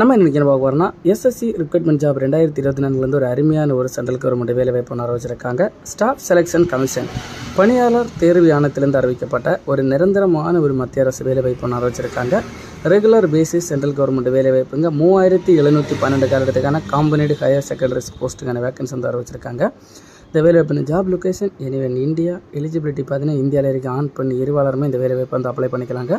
நம்ம இன்றைக்கி என்ன பார்க்க போகிறோம்னா எஸ்எஸ்சி ரிக்ரூட்மெண்ட் ஜாப் ரெண்டாயிரத்தி இருபத்தி நான்குலேருந்து ஒரு அருமையான ஒரு சென்ட்ரல் கவர்மெண்ட் வேலை வாய்ப்பு ஆரம்பிச்சிருக்காங்க ஸ்டாஃப் செலெக்ஷன் கமிஷன் பணியாளர் தேர்வு ஆணையத்திலிருந்து அறிவிக்கப்பட்ட ஒரு நிரந்தரமான ஒரு மத்திய அரசு வேலை வாய்ப்பு ஆரம்பிச்சிருக்காங்க ரெகுலர் பேசிஸ் சென்ட்ரல் கவர்மெண்ட் வேலை வாய்ப்புங்க. மூவாயிரத்தி எழுநூற்றி பன்னெண்டு காலத்துக்கான காம்பனேட் ஹையர் செகண்டரி போஸ்ட்டுக்கான வேகன்சி வந்து அறிவிச்சிருக்காங்க. இந்த வேலை வாய்ப்பு job location anyone India eligibility பார்த்தீங்கன்னா இந்தியாவில் இருக்க ஆன் பண்ணி இருவாளருமே இந்த வேலை வாய்ப்பு வந்து அப்ளை பண்ணிக்கலாங்க.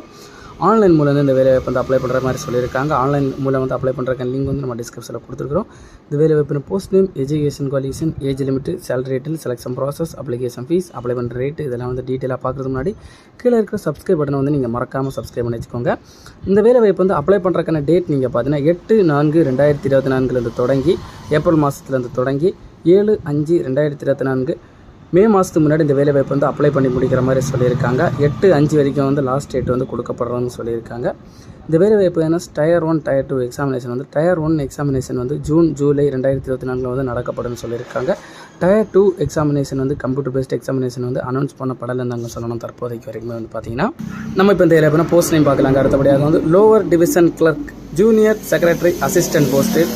ஆன்லைன் மூலம் வந்து இந்த வேலைவாய்ப்பு வந்து அப்ளை பண்ணுற மாதிரி சொல்லியிருக்காங்க. ஆன்லைன் மூலம் வந்து அப்ளை பண்ணுறக்கான லிங்க் வந்து நம்ம டிஸ்கிரிப்ஷனில் கொடுத்துருக்கோம் இந்த வேலை post name education qualification age limit salary ரேட்டில் selection process application fees apply பண்ணுற ரேட் இதெல்லாம் வந்து டீட்டெயிலாக பார்க்குறதுக்கு முன்னாடி கீழே இருக்கிற சப்ஸ்கிரைப் பட்டனை வந்து நீங்கள் மறக்காமல் சப்ஸ்கிரைப் பண்ணி வச்சுக்கோங்க. இந்த வேலைவாய்ப்பு வந்து அப்ளை பண்ணுறக்கான டேட் நீங்கள் பார்த்தீங்கன்னா எட்டு நான்கு ரெண்டாயிரத்தி இருபத்தி நான்குலேருந்து தொடங்கி ஏப்ரல் மாதத்துலேருந்து தொடங்கி ஏழு அஞ்சு ரெண்டாயிரத்தி இருபத்தி நான்கு மே மாதத்துக்கு முன்னாடி இந்த வேலைவாய்ப்பு வந்து அப்ளை பண்ணி முடிக்கிற மாதிரி சொல்லியிருக்காங்க. எட்டு அஞ்சு வரைக்கும் வந்து லாஸ்ட் டேட் வந்து கொடுக்கப்படுறோம்னு சொல்லியிருக்காங்க. இந்த வேலைவாய்ப்பு என்ன tier one tier two examination வந்து டயர் ஒன் எக்ஸாமினேஷன் வந்து ஜூன் ஜூலை ரெண்டாயிரத்தி இருபத்தி நாலில் வந்து நடக்கப்படும்னு சொல்லியிருக்காங்க. டயர் டூ எக்ஸாமினேஷன் வந்து கம்ப்யூட்டர் பேஸ்ட் எக்ஸாமினேஷன் வந்து அனௌன்ஸ் பண்ணப்படலைன்னு அங்கே சொல்லணும் தற்போதைக்கு வரைக்கும் வந்து பார்த்தீங்கன்னா நம்ம இப்போ இந்த வேலை போஸ்ட் நேம் பார்க்கலாங்க. அடுத்தபடியாக வந்து lower division clerk junior secretariat assistant post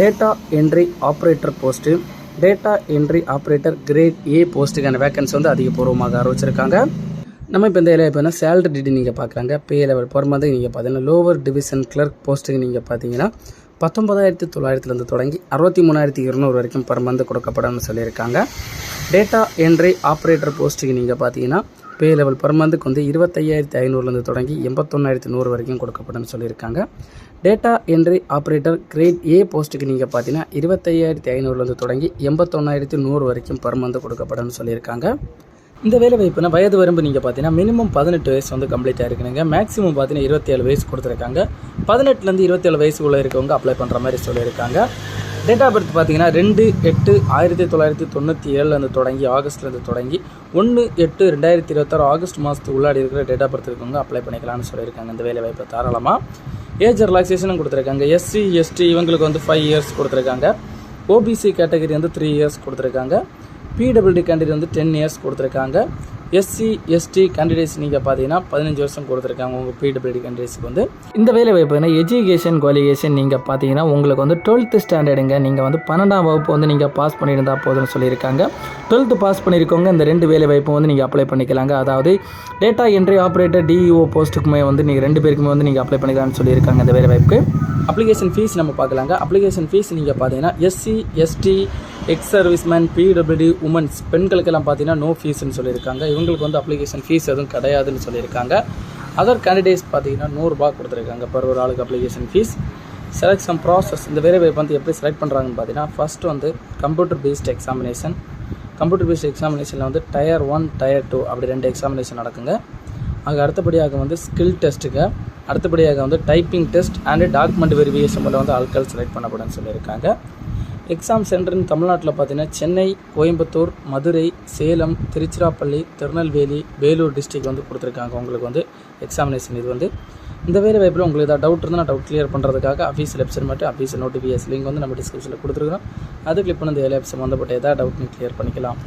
data entry operator post data entry operator grade A போஸ்ட்டுக்கான vacancy வந்து அதிகபூர்வமாக அறிவிச்சிருக்காங்க. நம்ம இப்போ இந்த வேலை இப்போ என்ன சேலரி டீட்டெயில் நீங்கள் பார்க்குறாங்க பே லெவல் போகிற மாதிரி நீங்கள் பார்த்தீங்கன்னா லோவர் டிவிஷன் கிளர்க் போஸ்ட்டுக்கு நீங்கள் பார்த்தீங்கன்னா பத்தொன்பதாயிரத்தி தொள்ளாயிரத்துலேருந்து தொடங்கி அறுபத்தி மூணாயிரத்தி இருநூறு வரைக்கும் பர் மந்த் கொடுக்கப்படும் சொல்லியிருக்காங்க. டேட்டா என்ட்ரி ஆப்ரேட்டர் போஸ்ட்டுக்கு நீங்கள் பார்த்தீங்கன்னா பே லெவல் பர் மந்த்துக்கு வந்து இருபத்தையாயிரத்தி ஐநூறுலேருந்து தொடங்கி எண்பத்தொன்னாயிரத்தி நூறு வரைக்கும் கொடுக்கப்படும் சொல்லியிருக்காங்க. Data entry operator grade A போஸ்ட்டுக்கு நீங்கள் பார்த்தீங்கன்னா இருபத்தையாயிரத்தி ஐநூறுலேருந்து தொடங்கி எண்பத்தொன்னாயிரத்தி நூறு வரைக்கும் பர் மந்த் கொடுக்கப்படும் சொல்லியிருக்காங்க. இந்த வேலை வாய்ப்புனா வயது வரம்பு நீங்கள் பார்த்தீங்கன்னா மினிமம் பதினெட்டு வயசு வந்து கம்ப்ளீட் ஆகிருக்குங்க மேக்ஸிமம் பார்த்தீங்கன்னா இருபத்தேழு வயசு கொடுத்துருக்காங்க. பதினெட்டுலேருந்து இருபத்தேழு வயசுக்குள்ளே இருக்கவங்க அப்ளை பண்ணுற மாதிரி சொல்லியிருக்காங்க. டேட் ஆஃப் பர்த் பார்த்தீங்கன்னா ரெண்டு எட்டு ஆயிரத்தி தொள்ளாயிரத்தி தொண்ணூற்றி ஏழுலேருந்து தொடங்கி ஆகஸ்ட்லேருந்து தொடங்கி ஒன்று எட்டு ரெண்டாயிரத்தி இருபத்தாறு ஆகஸ்ட் மாதத்துக்கு உள்ளாடி இருக்கிற டேட் ஆஃப் பர்த் இருக்கவங்க அப்ளை பண்ணிக்கலாம்னு சொல்லியிருக்காங்க. இந்த வேலை வாய்ப்பை தாராளமாக ஏஜ் ரிலாக்ஸேஷனும் கொடுத்துருக்காங்க. எஸ்சி எஸ்டி இவங்களுக்கு வந்து ஃபைவ் இயர்ஸ் கொடுத்துருக்காங்க. ஓபிசி கேட்டகரி வந்து த்ரீ இயர்ஸ் கொடுத்துருக்காங்க. பிடபிள்யூடி கேண்டிடேட் வந்து டென் இயர்ஸ் கொடுத்துருக்காங்க. எஸ்சி எஸ்டி கேண்டிடேட்ஸ் நீங்கள் பார்த்தீங்கன்னா பதினஞ்சு வருஷம் கொடுத்துருக்காங்க உங்கள் பிடபிள்யூடி கேண்டிடேட்ஸ்க்கு வந்து. இந்த வேலை வாய்ப்புனா எஜுகேஷன் குவாலிஃபிகேஷன் நீங்கள் பார்த்தீங்கன்னா உங்களுக்கு வந்து டுவெல்த்து ஸ்டாண்டர்டுங்க நீங்கள் வந்து பன்னெண்டாம் வகுப்பு வந்து நீங்கள் பாஸ் பண்ணியிருந்தா போதும்னு சொல்லியிருக்காங்க. டுவெல்த்து பாஸ் பண்ணியிருக்கவங்க இந்த ரெண்டு வேலை வாய்ப்பும் வந்து நீங்கள் அப்ளை பண்ணிக்கலாங்க. அதாவது டேட்டா என்ட்ரி ஆப்ரேட்டர் டிஇஓ போஸ்ட்டுக்குமே வந்து நீங்கள் ரெண்டு பேருக்குமே வந்து நீங்கள் அப்ளை பண்ணிக்கலாம்னு சொல்லியிருக்காங்க இந்த வேலை வாய்ப்புக்கு. அப்ளிகேஷன் ஃபீஸ் நம்ம பார்க்கலாங்க. அப்ளிகேஷன் ஃபீஸ் நீங்கள் பார்த்தீங்கன்னா SC ST ex servicemen PWD womens பெண்களுக்கெல்லாம் பார்த்தீங்கன்னா நோ ஃபீஸ்ன்னு சொல்லியிருக்காங்க. இவங்களுக்கு வந்து அப்ளிகேஷன் ஃபீஸ் எதுவும் கிடையாதுன்னு சொல்லியிருக்காங்க. அதர் கேண்டிடேட்ஸ் பார்த்தீங்கன்னா நூறுரூபா கொடுத்துருக்காங்க பர் ஒரு ஆளுக்கு அப்ளிகேஷன் ஃபீஸ் செலக்ஷன் ப்ராசஸ் இந்த வேறு வந்து எப்படி செலக்ட் பண்ணுறாங்கன்னு பார்த்தீங்கன்னா ஃபஸ்ட்டு வந்து computer based examination computer based எக்ஸாமினேஷனில் வந்து டயர் ஒன் டயர் டூ அப்படி ரெண்டு எக்ஸாமினேஷன் நடக்குங்க. அங்கே அடுத்தபடியாக வந்து ஸ்கில் டெஸ்ட்டுங்க அடுத்தபடியாக வந்து typing test and document verification மூலம் வந்து ஆட்கள் செலக்ட் பண்ணப்படும்னு சொல்லியிருக்காங்க. எக்ஸாம் சென்டர்னு தமிழ்நாட்டில் பார்த்தீங்கன்னா சென்னை கோயம்புத்தூர் மதுரை சேலம் திருச்சிராப்பள்ளி திருநெல்வேலி வேலூர் டிஸ்ட்ரிக் வந்து கொடுத்துருக்காங்க. உங்களுக்கு வந்து எக்ஸாமினேஷன் இது வந்து. இந்த வேலை வாய்ப்பில் உங்களுக்கு ஏதாவது டவுட் இருந்தால் டவுட் கிளியர் பண்ணுறதுக்காக அஃபீஷியல் வெப்சைட் மட்டும் அஃபீஷியல் நோட்டிஃபிகேஷன் லிங்க் வந்து நம்ம டிஸ்கிரிப்ஷனில் கொடுத்துருக்கோம் அது கிளிக் பண்ணி இந்த வேலை சம்மந்தப்பட்ட ஏதாவது டவுட் நீங்கள் கிளியர் பண்ணிக்கலாம்.